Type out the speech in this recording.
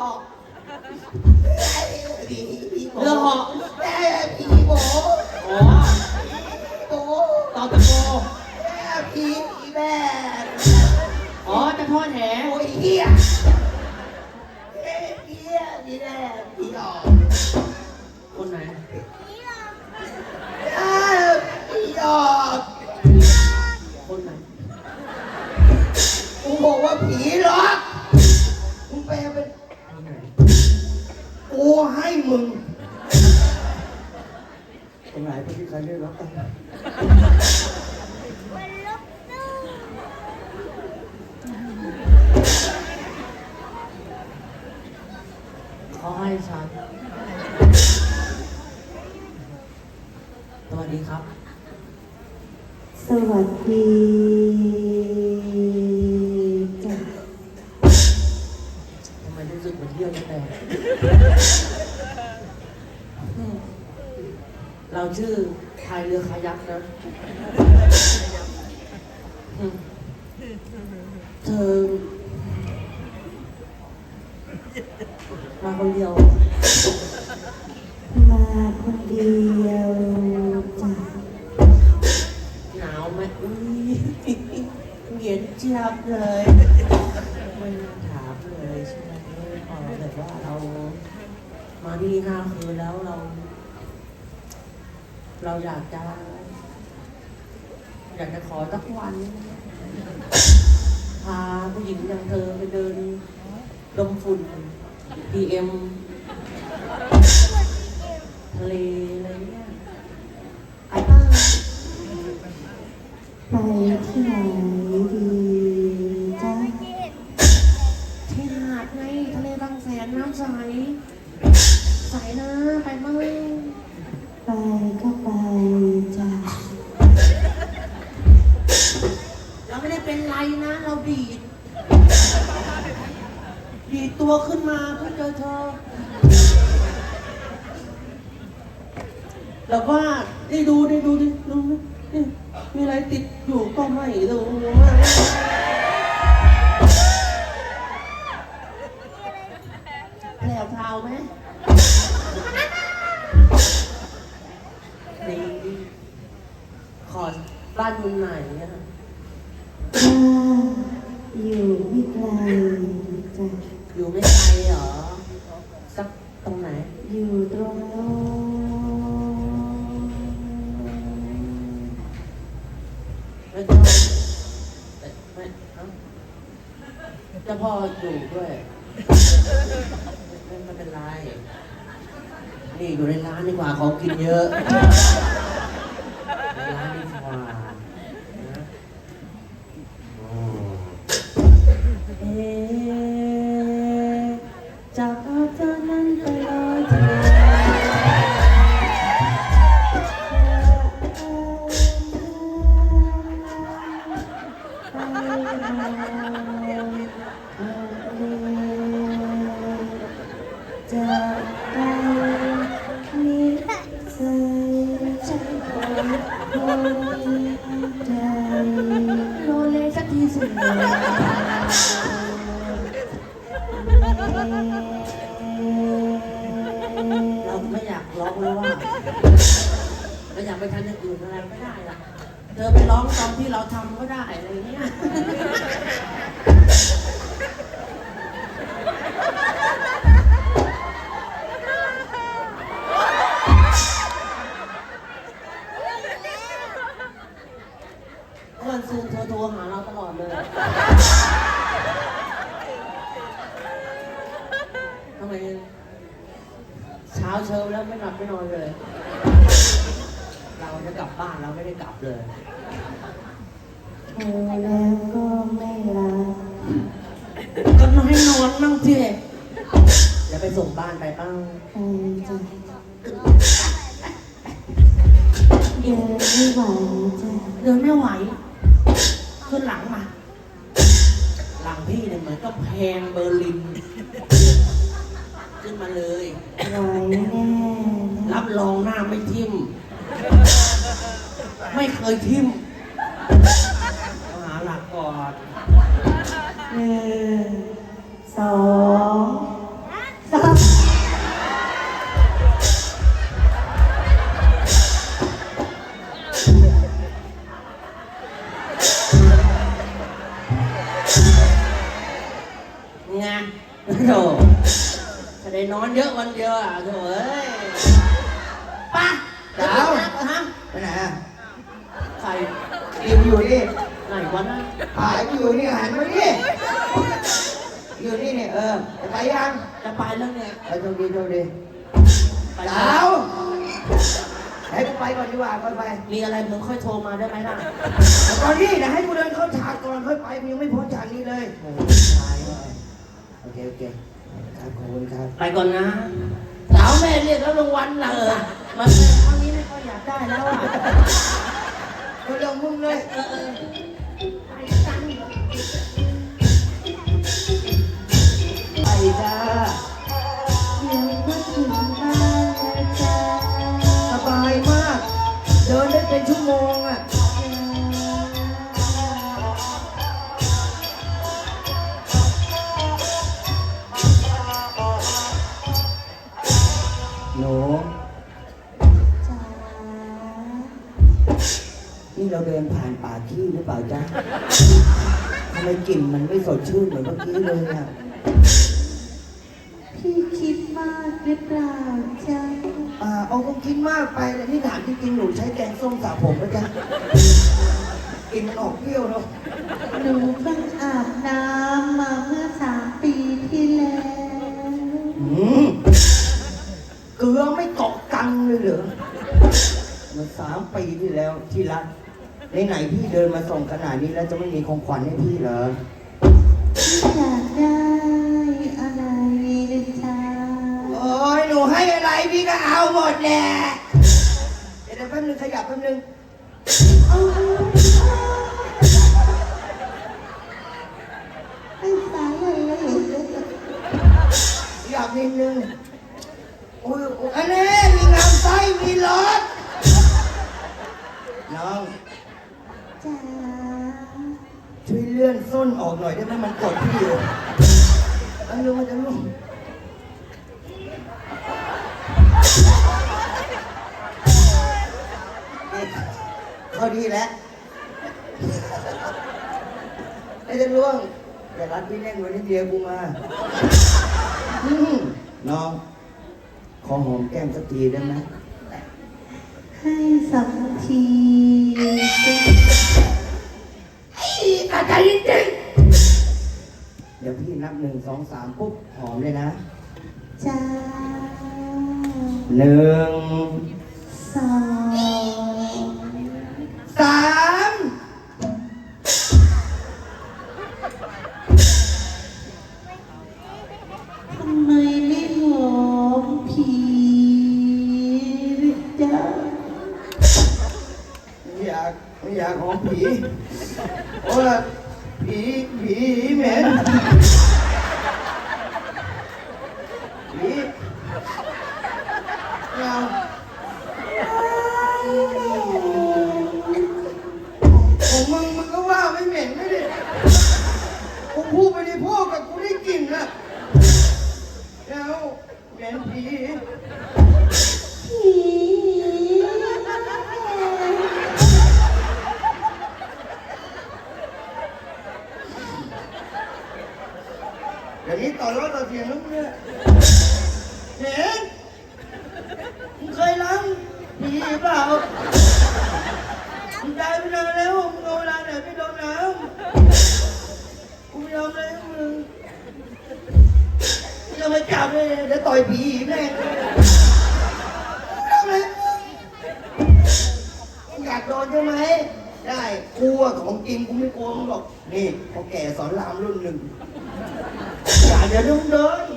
หอกผีผีโบเรือเหาะแม่ผีโบอ๋อโบต่อตะโกแม่ผีผีแม่อ๋อจะทอดแหโอ้ยเฮียเฮ้ยเฮียผีแม่ผีหลอกคนไหนอ้ ให้มึงตรงไหนพที่ใครเรียกรับกันเขาให้ฉัน สวัสดีครับ สวัสดี ชื่อพายเรือคายักนะอืมเธอ มาคนเดียว มาคนเดียวจ้ะหนาวไหมอุ้ยเย็นเจี๊ยบเลยไม่ถามเลยใช่ไหมพอแบบว่าเรา มาที่ห้าคืนแล้วเรา เราอยากจะ อยากจะขอสักวัน พาผู้หญิงอย่างเธอไปเดินดมฝุ่น PM เป็นไรนะ เราดีด ดีดตัวขึ้นมาเพื่อเจอเธอแล้วว่าได้ดูได้ดูดิดูนี่มีอะไรติดอยู่ก็ไม่รู้แผ ไม่ไกลเหรอ สักตรงไหน อยู่ตรงโน้นไม่ต้องไม่ไม่เอ้าจะพออยู่ด้วยม่ไม่เป็นไร นี่อยู่ในร้านดีกว่าของกินเยอะ ที่เราทำก็ได้อะไรเงี้ยเพื่อนซูนเธอโทรหาเราตลอดเลยทำไมเช้าเชิญแล้วไม่หลับไม่นอนเลย เราจะกลับบ้านเราไม่ได้กลับเลย โทรแล้วก็ไม่รับก็นอนให้นอนนั่งเจ๊เดี๋ยวไปส่งบ้านไปป้าไปจ้ะเดินไม่ไหวจ้ะเดินไม่ไหวขึ้นหลังมา หลังพี่เนี่ยเหมือนกับแพงเบอร์ลิน ขึ้นมาเลย ไหวแน่รับรองหน้าไม่ทิ่ม ไม่เคยทิ่ม กอดหนึ่งสองสามงานโธ่จะได้นอนเยอะวันเดียวอ่ะโธ่เอ้ยป้าสาวฮะไปไหนอ่ะใครเตรียมอยู่ดิ ไหนวะนะหายอยู่นี่หันมาดิอยู่นี่เนี่ยเออจะไปยังจะไปแล้วเนี่ยไปโชคดีโชคดีไปเจ้าให้กูไปก่อนดีกว่าค่อยไปมีอะไรมึงค่อยโทรมาได้ไหมล่ะตอนนี้นะให้กูเดินเข้าฉากก่อนค่อยไปมึงยังไม่พ้นฉากนี้เลยโอ้ยตายแล้วโอเคโอเคครับขอบคุณครับไปก่อนนะสาวแม่เรียกแล้วรางวัลล่ะเออมาเป็นครั้งนี้ไม่ค่อยอยากได้แล้วอะ ก็เรื่องมึงเลยเออเออไปจ้าเดี๋ยวก็ถึงบ้านแล้วจ้าสบายมาก เดินได้เป็นชั่วโมงอะ ป่าขี้หรือเปล่าจ๊ะทำไมกลิ่นมันไม่สดชื่นเหมือนเมื่อกี้เลยอะพี่คิดมากหรือเปล่าจ้าอ่าเอาก็กินมากไปแต่นี่ถามจริงๆหนูใช้แกงส้มสระผมไหมจ๊ะกลิ่นมันออกเปรี้ยวเนาะหนูเพิ่งอาบน้ำมาเมื่อสามปีที่แล้วอืมเกลือไม่เกาะกังเลยเหรอ เมื่อสามปีที่แล้วที่รัก ไหนๆพี่เดินมาส่งขนาดนี้แล้วจะไม่มีของขวัญให้พี่เหรอพี่อยากได้อะไรเลยจ้าโอ้ยหนูให้อะไรพี่ก็เอาหมดแหละเดี๋ยวแป๊บนึงขยับแป๊บนึงเอาไอ้สายอะไรเลยขยับนิดนึงโอ้ยโอ้ยอันนี้มีงามไส้มีรถ วยเลื่อนส้นออกหน่อยได้ไหมมันกดพี่อยู่อันนึงมันจะลุ่มเข้าดีแล้วไอ้จะล่วงอย่ารัดพี่แน่นไว้นิดเดียวกูมาอืมน้อง ขอหอมแก้มสักทีได้ไหมให้สองที นับหนึ่งสองสามปุ๊บหอมเลยนะจ้าหนึ่งสองสามทำไมไม่หอมผีจ้าไม่อยากไม่อยากหอมผีเพราะว่าผีผีเหม็น เอาของมึงมึงก็ว่าไม่เหม็นไม่ดิกูพูดไปดิพ่อกับกูได้กลิ่นนะแล้วเหม็นผีผีเดี๋ยวนี้ต่อรถต่อเสียงแล้วเนี่ยาบเลยเดี๋ยวต่อยผีแม่ทำเลยมึงอยากโดนใช่ไหม ได้กลัวของจริงกูไม่กลัวมึงหรอก นี่พอแก่สอนรามรุ่นหนึ่งอย่าเดี๋ยวเดน